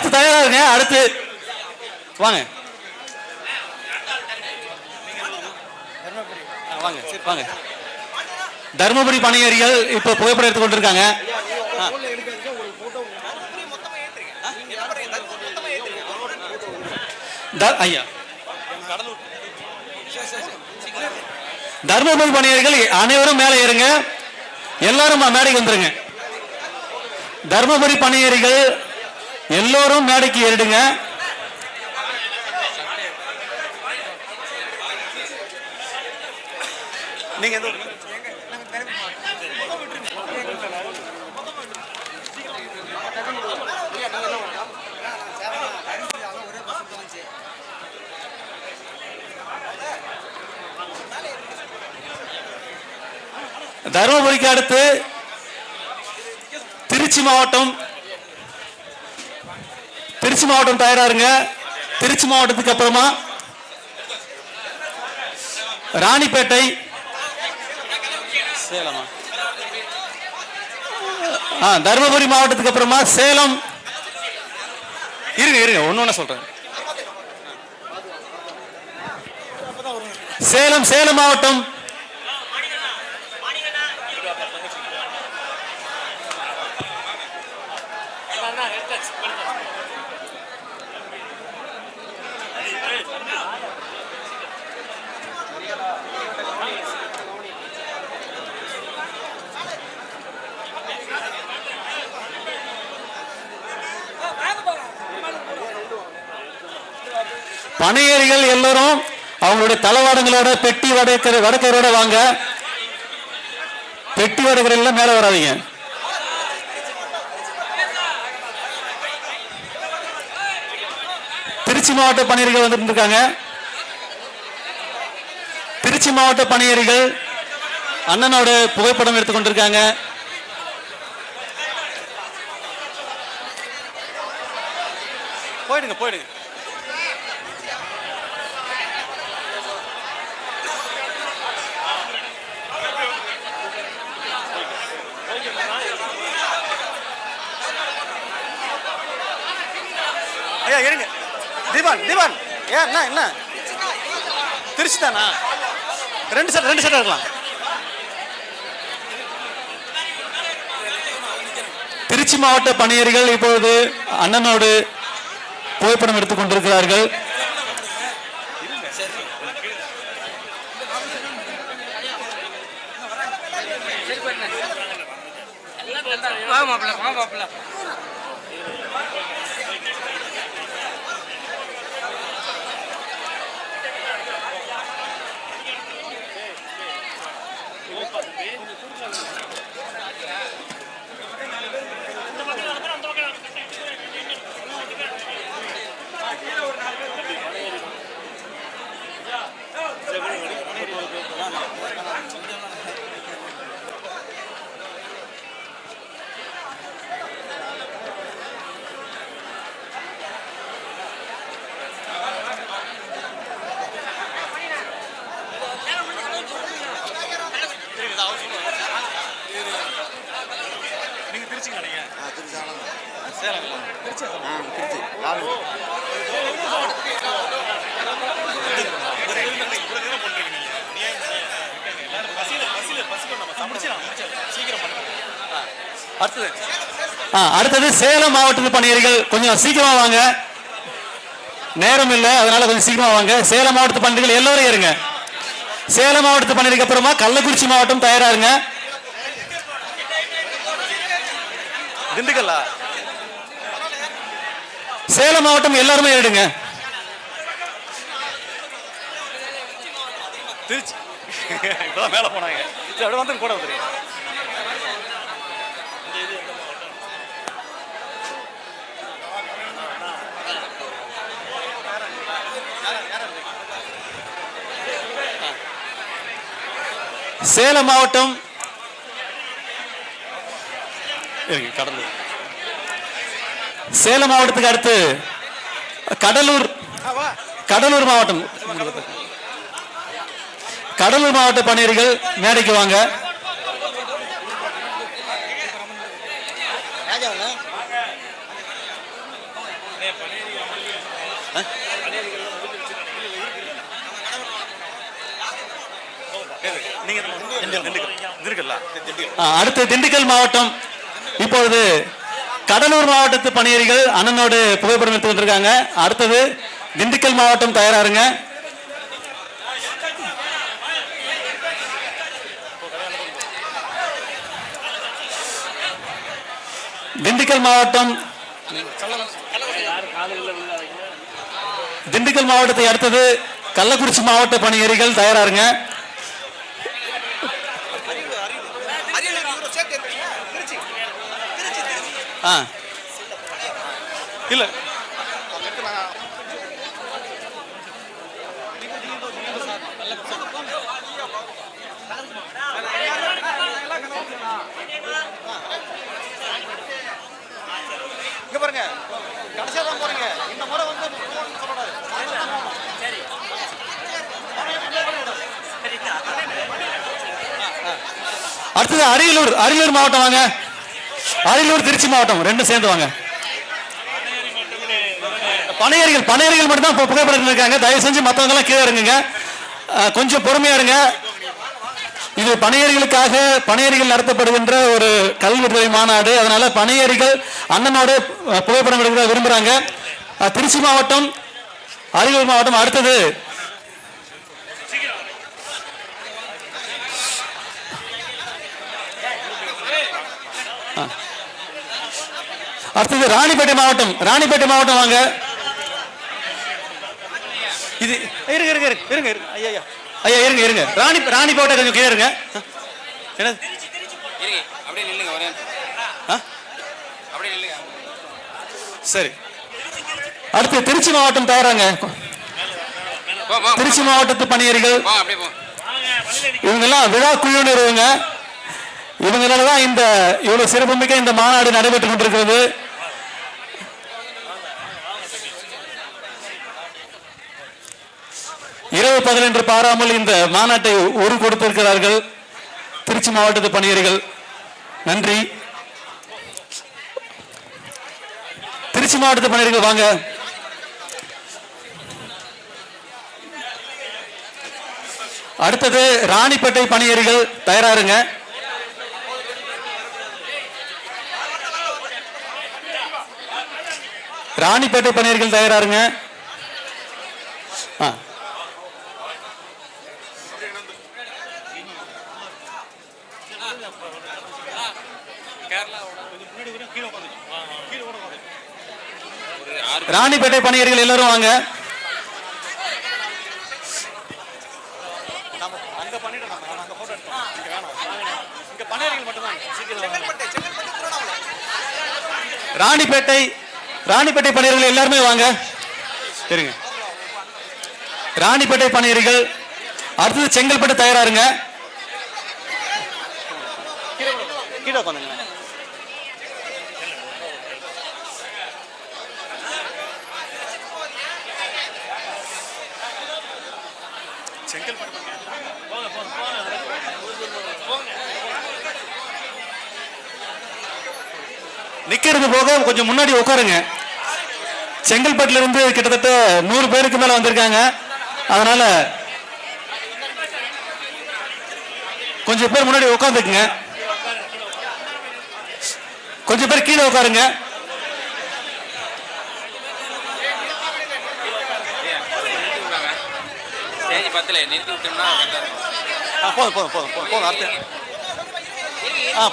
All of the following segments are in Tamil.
அடுத்து தயாரா இருங்க அடுத்து. வாங்க. வாங்க சரி வாங்க. தருமபுரி பணியாரிகள் இப்போ புகைப்படம் எடுத்து கொண்டிருக்காங்க. ஐயா. தர்மபுரி பணியாரிகள் அனைவரும் மேலே ஏறுங்க. எல்லாரும் மேடைக்கு வந்துருங்க. தர்மபுரி பணியாரிகள் எல்லோரும் மேடைக்கு ஏறிடுங்க நீங்க? தருமபுரிக்கு அடுத்து திருச்சி மாவட்டம் திருச்சி மாவட்டம் தயாரா இருங்க திருச்சி மாவட்டத்துக்கு அப்புறமா ராணிப்பேட்டை. சேலமா? ஆ தருமபுரி மாவட்டத்துக்கு அப்புறமா சேலம். இருங்க இருங்க ஒன்று ஒன்று சொல்றேன். சேலம் சேலம் மாவட்டம். பனையேறிகள் எல்லோரும் அவங்களுடைய தளவாடங்களோட பெட்டி வடக்கிற வடக்கரோட வாங்க. பெட்டி வடக்கிற எல்லாம் மேலே வராதிங்க. திருச்சி மாவட்ட பணியர்கள் வந்துட்டு இருக்காங்க திருச்சி மாவட்ட பணியர்கள் அண்ணனோட புகைப்படம் எடுத்துக்கொண்டிருக்காங்க போயிடுங்க போயிடுங்க ஐயா இருங்க திவான் தீபான் ஏன் என்ன என்ன? திருச்சி தானா ரெண்டு செட் ரெண்டு செட் இருக்கலாம். திருச்சி மாவட்ட பணியர்கள் இப்பொழுது அண்ணனோடு புகைப்படம் எடுத்துக் கொண்டிருக்கிறார்கள். மாப்பிள்ள மாப்பிள்ள. வாங்க மாப்பிள்ள நீங்க திருச்சி நினைங்க ஆ திருச்சி ஆனந்தம் சேலங்களா திருச்சி ஆ திருச்சி லாலு அடுத்தது ஆ அடுத்தது சேலம் மாவட்டத்து பணியர்கள் கொஞ்சம் சீக்கிரமா வாங்க. நேரம் இல்லை அதனால கொஞ்சம் சீக்கிரமா வாங்க. சேலம் மாவட்டத்து பணியர்கள் எல்லோரும் இருங்க சேலம் மாவட்டத்து பணியருக்கு அப்புறமா கள்ளக்குறிச்சி மாவட்டம் தயாரா இருங்க திண்டுக்கல்லா? சேலம் மாவட்டம் எல்லாருமே ஏறிடுங்க. திருச்சி. இப்பதான் மேல போனாங்க. சரி அப்படியே வந்து கூட வந்துருங்க. சேலம் மாவட்டம் கடலூர். சேலம் மாவட்டத்துக்கு அடுத்து கடலூர் கடலூர் மாவட்டம். கடலூர் மாவட்ட பணியர்கள் மேடைக்கு வாங்க. அடுத்து திண்டுக்கல் மாவட்டம். இப்பொழுது கடலூர் மாவட்டத்து பணியரிகள் அண்ணனோடு புகைப்படம் எடுத்து வந்திருக்காங்க அடுத்தது திண்டுக்கல் மாவட்டம் தயாராருங்க. திண்டுக்கல் மாவட்டம் திண்டுக்கல் மாவட்டத்தை அடுத்தது கள்ளக்குறிச்சி மாவட்ட பணியரிகள் தயாராருங்க. ஆ. இல்ல. இங்க பாருங்க. கடைசியா தான் போறீங்க. இந்த முறை வந்து சொல்லக்கூடாது. அடுத்தது அரியலூர் அரியலூர் மாவட்டம் வாங்க. அரியலூர் திருச்சி மாவட்டம். ரெண்டும் சேர்ந்து வாங்க. பனையர்கள் பனையர்கள் மட்டும் தான் புகைப்படம் இருக்காங்க. தயவு செஞ்சு மற்றவங்கெல்லாம் கீழே இருங்குங்க கொஞ்சம் பொறுமையா இருங்க. இது பனையர்களுக்காக பனையர்கள் நடத்தப்படுகின்ற ஒரு கல்வித்துறை மாநாடு. அதனால பனையர்கள் அண்ணனோட புகைப்படம் எடுக்க விரும்புறாங்க. திருச்சி மாவட்டம் அரியலூர் மாவட்டம் அடுத்தது அடுத்தது ராணிப்பேட்டை மாவட்டம். ராணிப்பேட்டை மாவட்டம் வாங்க. இது இருங்க இருங்க இருங்க இருங்க இருங்க. ஐயா ஐயா. ஐயா இருங்க இருங்க. ராணி ராணிப்பேட்டை கொஞ்சம் கீழே இருங்க. இருங்க அப்படியே நில்லுங்க வரேன்? அப்படியே நில்லுங்க சரி. அடுத்து திருச்சி மாவட்டம் தயாராங்க. திருச்சி மாவட்டத்து பணியர்கள். போ. இவங்கெல்லாம் விழா குழுவினருவங்க இவங்களால தான் இந்த இவ்வளவு சிறப்புமிக்க இந்த மாநாடு நடைபெற்றுக் கொண்டிருக்கிறது. இரவு பகல் என்று பாராமல் இந்த மாநாட்டை ஒரு கொடுத்திருக்கிறார்கள். திருச்சி மாவட்டத்து பணியர்கள். நன்றி. திருச்சி மாவட்டத்து பணியர்கள் வாங்க. அடுத்தது ராணிப்பேட்டை பணியர்கள் தயாராருங்க ராணிப்பேட்டை பணியர்கள் தயாராருங்க. ராணிப்பேட்டை பணியர்கள் எல்லாரும் வாங்க. ராணிப்பேட்டை ராணிப்பேட்டை பணியர்கள் எல்லாருமே வாங்க. சரிங்க ராணிப்பேட்டை பணியர்கள் அடுத்தது செங்கல்பட்டு தயாராருங்க. கீழே நிக்கிறது போக கொஞ்சம் முன்னாடி உட்காருங்க. செங்கல்பட்டுல இருந்து கிட்டத்தட்ட நூறு பேருக்கு மேல வந்திருக்காங்க. அதனால கொஞ்சம் பேர் முன்னாடி உட்காந்துக்குங்க. கொஞ்சம் பேர் கீழே உட்காருங்க. போதும் போதும் போதும் போதும் போதும்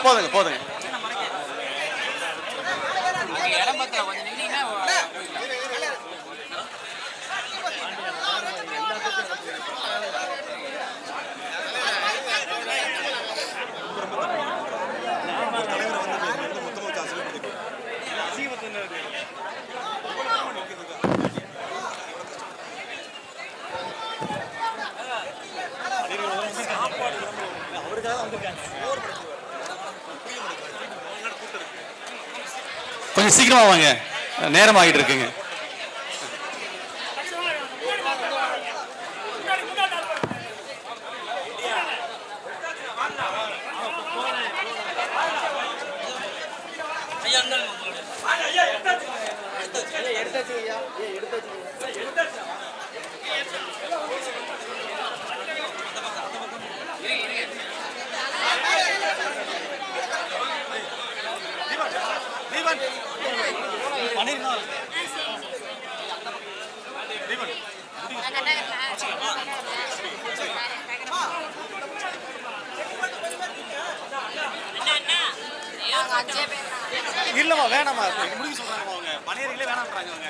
போதுங்க போதுங்க. கொஞ்சம் சீக்கிரமா வாங்க. நேரம் ஆகிட்டு இருக்குங்க. எடுத்தாச்சு ஐயா எடுத்தாச்சு. இல்லைம்மா வேணாம்மா. இது முடிக்க சொல்றாங்கம்மா அவங்க. பணியறைகளே வேணாம்ன்றாங்க அவங்க.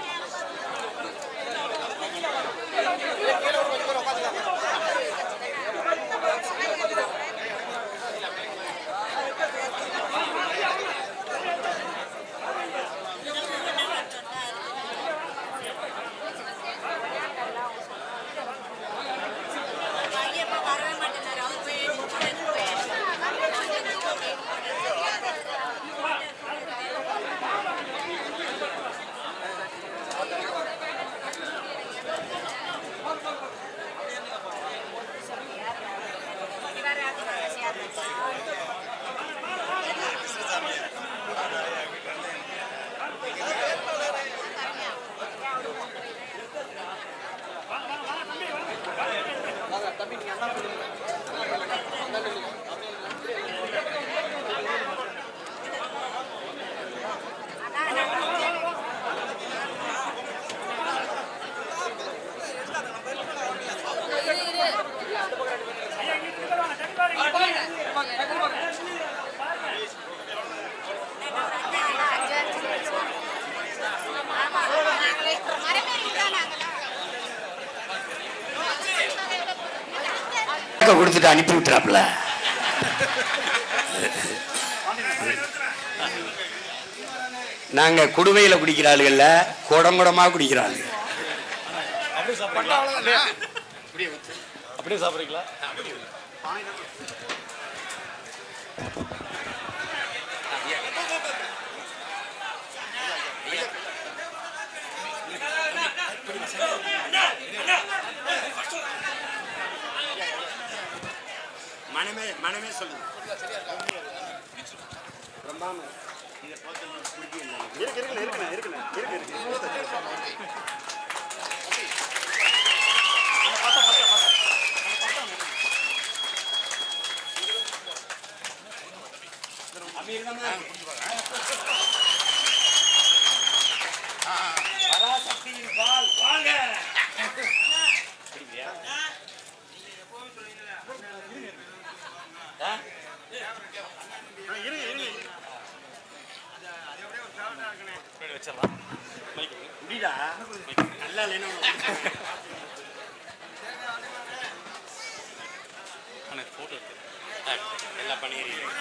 கொடுத்துட்டு அனுப்பி விட்டுறாப்புல. நாங்கள் குடுவையில் குடிக்கிற ஆளுகளில் குடம் குடமாக குடிக்கிற ஆளுங்க அப்படியே சாப்பிட்றீங்களா? அப்படியே சாப்பிட்றீங்களா மனமே மனமே சொல்லுங்க. இருக்கு இருக்குண்ணே இருக்குண்ணே இருக்கு இருக்கு பால் வாழ்க இருங்க இருங்க முன்னாடி வச்சிடலாம் மைக் நல்லா இல்லைன்னு அண்ணே ஃபோட்டோ இருக்கு எல்லா பணியறையும்